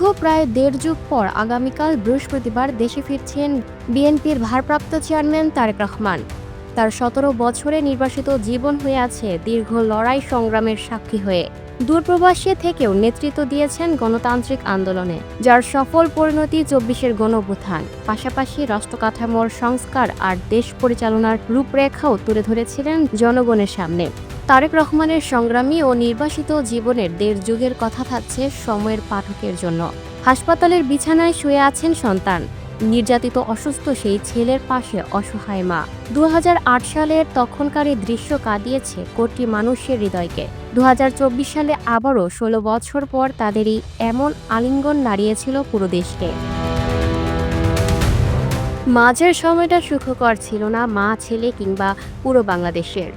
দীর্ঘ প্রায় দেড় যুগ পর আগামীকাল বৃহস্পতিবার দেশে ফিরছেন বিএনপির ভারপ্রাপ্ত চেয়ারম্যান তারেক রহমান। তার সতেরো বছরে নির্বাসিত জীবন হয়ে আছে দীর্ঘ লড়াই সংগ্রামের সাক্ষী হয়ে। দূরপ্রবাসে থেকেও নেতৃত্ব দিয়েছেন গণতান্ত্রিক আন্দোলনে, যার সফল পরিণতি চব্বিশের গণঅভ্যুত্থান। পাশাপাশি রাষ্ট্র কাঠামোর সংস্কার আর দেশ পরিচালনার রূপরেখাও তুলে ধরেছিলেন জনগণের সামনে। তারেক রহমানের সংগ্রামী ও নির্বাসিত জীবনের দেড় যুগের কথা থাকছে সময়ের পাঠকের জন্য। হাসপাতালের বিছানায় শুয়ে আছেন সন্তান। নির্যাতিত অসুস্থ সেই ছেলের পাশে অসহায় মা। দু সালের তখনকার এই দৃশ্য কাঁদিয়েছে কোটি মানুষের হৃদয়কে। দু হাজার চব্বিশ সালে আবারও ষোলো বছর পর তাদেরই এমন আলিঙ্গন নাড়িয়েছিল পুরো দেশকে। মাঝের সময়টা সুখকর ছিল না মা, ছেলে কিংবা পুরো বাংলাদেশের।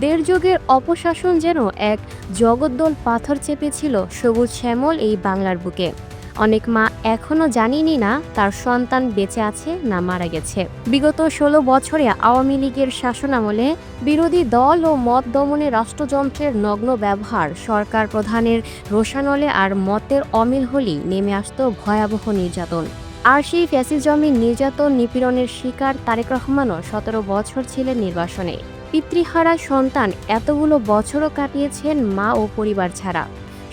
দেড় যুগের অপশাসন যেন এক জগদ্দল পাথর চেপেছিল সবুজ শ্যামল এই বাংলার বুকে। অনেক মা এখনও জানিনি না তার সন্তান বেঁচে আছে না মারা গেছে। বিগত ষোলো বছরে আওয়ামী লীগের শাসনামলে বিরোধী দল ও মত দমনে রাষ্ট্রযন্ত্রের নগ্ন ব্যবহার, সরকার প্রধানের রোশানলে আর মতের অমিল হলেই নেমে আসতো ভয়াবহ নির্যাতন। আর সেই ফ্যাসিজমের নির্যাতন নিপীড়নের শিকার তারেক রহমানও সতেরো বছর ছিলেন নির্বাসনে। পিতৃহারা সন্তান এতগুলো বছরও কাটিয়েছেন মা ও পরিবার ছাড়া।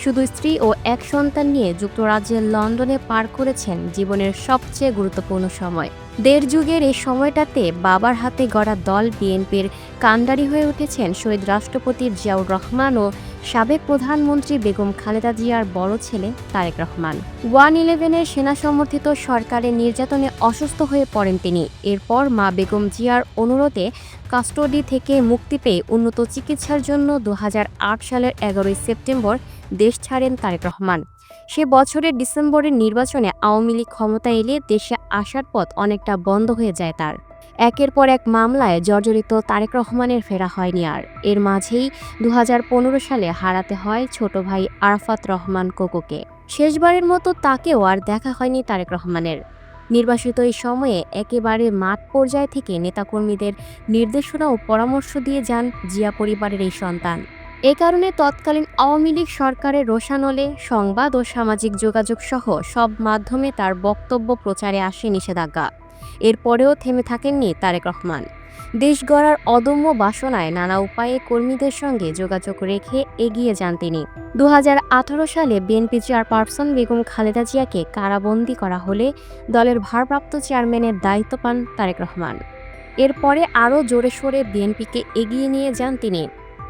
শুধু স্ত্রী ও এক সন্তান নিয়ে যুক্তরাজ্যের লন্ডনে পার করেছেন জীবনের সবচেয়ে গুরুত্বপূর্ণ সময়। দেড় যুগের এই সময়টাতে বাবার হাতে গড়া দল বিএনপির কাণ্ডারি হয়ে উঠেছেন শহীদ রাষ্ট্রপতি জিয়াউর রহমান ও সাবেক প্রধানমন্ত্রী বেগম খালেদা জিয়ার বড় ছেলে তারেক রহমান। ওয়ান ইলেভেনের সেনা সমর্থিত সরকারের নির্যাতনে অসুস্থ হয়ে পড়েন তিনি। এরপর মা বেগম জিয়ার অনুরোধে কাস্টডি থেকে মুক্তি পেয়ে উন্নত চিকিৎসার জন্য দু হাজার আট সালের এগারোই সেপ্টেম্বর দেশ ছাড়েন তারেক রহমান। সে বছরের ডিসেম্বরের নির্বাচনে আওয়ামী লীগ ক্ষমতায় এলে দেশে আসার পথ অনেকটা বন্ধ হয়ে যায় তার। একের পর এক মামলায় জর্জরিত তারেক রহমানের ফেরা হয়নি আর। এর মাঝেই দু হাজার পনেরো সালে হারাতে হয় ছোট ভাই আরাফাত রহমান কোকোকে। শেষবারের মতো তাকেও আর দেখা হয়নি তারেক রহমানের। নির্বাসিত এই সময়ে একেবারে মাঠ পর্যায় থেকে নেতাকর্মীদের নির্দেশনা ও পরামর্শ দিয়ে যান জিয়া পরিবারের এই সন্তান। এ কারণে তৎকালীন আওয়ামী লীগ সরকারের রোশানলে সংবাদ ও সামাজিক যোগাযোগ সহ সব মাধ্যমে তার বক্তব্য প্রচারে আসে নিষেধাজ্ঞা। এরপরেও থেমে থাকেননি তারেক রহমান। দেশ গড়ার অদম্য বাসনায় নানা উপায়ে কর্মীদের সঙ্গে যোগাযোগ রেখে এগিয়ে যান তিনি। দু হাজার আঠারো সালে বিএনপি চেয়ারপারসন বেগম খালেদা জিয়াকে কারাবন্দী করা হলে দলের ভারপ্রাপ্ত চেয়ারম্যানের দায়িত্ব পান তারেক রহমান। এরপরে আরও জোরে সোরে বিএনপিকে এগিয়ে নিয়ে যান তিনি।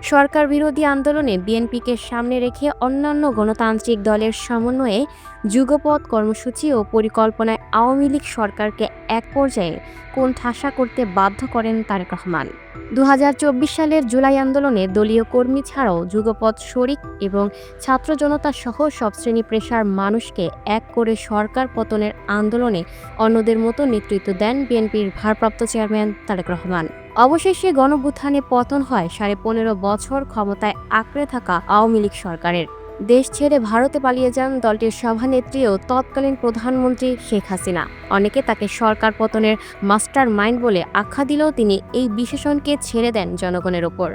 সরকার বিরোধী আন্দোলনে বিএনপিকে সামনে রেখে অন্যান্য গণতান্ত্রিক দলের সমন্বয়ে যুগপথ কর্মসূচি ও পরিকল্পনায় আওয়ামী লীগ সরকারকে এক পর্যায়ে কোন ঠাসা করতে বাধ্য করেন তারেক রহমান? দু হাজার চব্বিশ সালের জুলাই আন্দোলনে দলীয় কর্মী ছাড়াও যুগপথ শরিক এবং ছাত্র জনতা সহ সব শ্রেণি পেশার মানুষকে এক করে সরকার পতনের আন্দোলনে অন্যদের মতো নেতৃত্ব দেন বিএনপির ভারপ্রাপ্ত চেয়ারম্যান তারেক রহমান। অবশেষে গণভ্যুত্থানে পতন হয় সাড়ে পনেরো বছর ক্ষমতায় আঁকড়ে থাকা আওয়ামী লীগ সরকারের। দেশ ছেড়ে ভারতে পালিয়ে যান দলটির সভানেত্রী ও তৎকালীন প্রধানমন্ত্রী শেখ হাসিনা। অনেকে তাকে সরকার পতনের মাস্টার মাইন্ড বলে আখ্যা দিলেও তিনি এই বিশেষণকে ছেড়ে দেন জনগণের ওপর।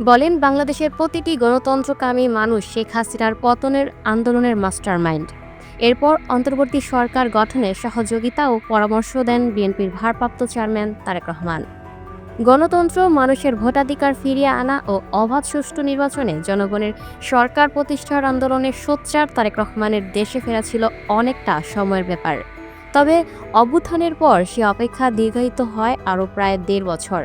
বলেন, বাংলাদেশের প্রতিটি গণতন্ত্রকামী মানুষ শেখ হাসিনার পতনের আন্দোলনের মাস্টার মাইন্ড এরপর অন্তর্বর্তী সরকার গঠনে সহযোগিতা ও পরামর্শ দেন বিএনপির ভারপ্রাপ্ত চেয়ারম্যান তারেক রহমান। গণতন্ত্র, মানুষের ভোটাধিকার ফিরিয়ে আনা ও অবাধ সুষ্ঠু নির্বাচনে জনগণের সরকার প্রতিষ্ঠার আন্দোলনের সোচ্চার তারেক রহমানের দেশে ফেরা ছিল অনেকটা সময়ের ব্যাপার। তবে অভ্যুত্থানের পর সে অপেক্ষা দীর্ঘায়িত হয় আরও প্রায় দেড় বছর।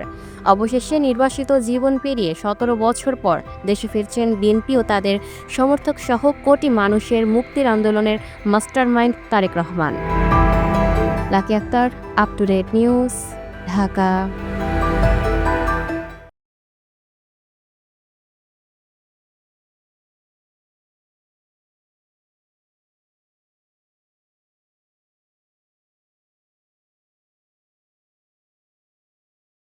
অবশেষে নির্বাসিত জীবন পেরিয়ে সতেরো বছর পর দেশে ফিরছেন বিএনপি ও তাদের সমর্থক সহ কোটি মানুষের মুক্তির আন্দোলনের mastermind Tarek Rahman. Lucky Akter, up to date news, Dhaka.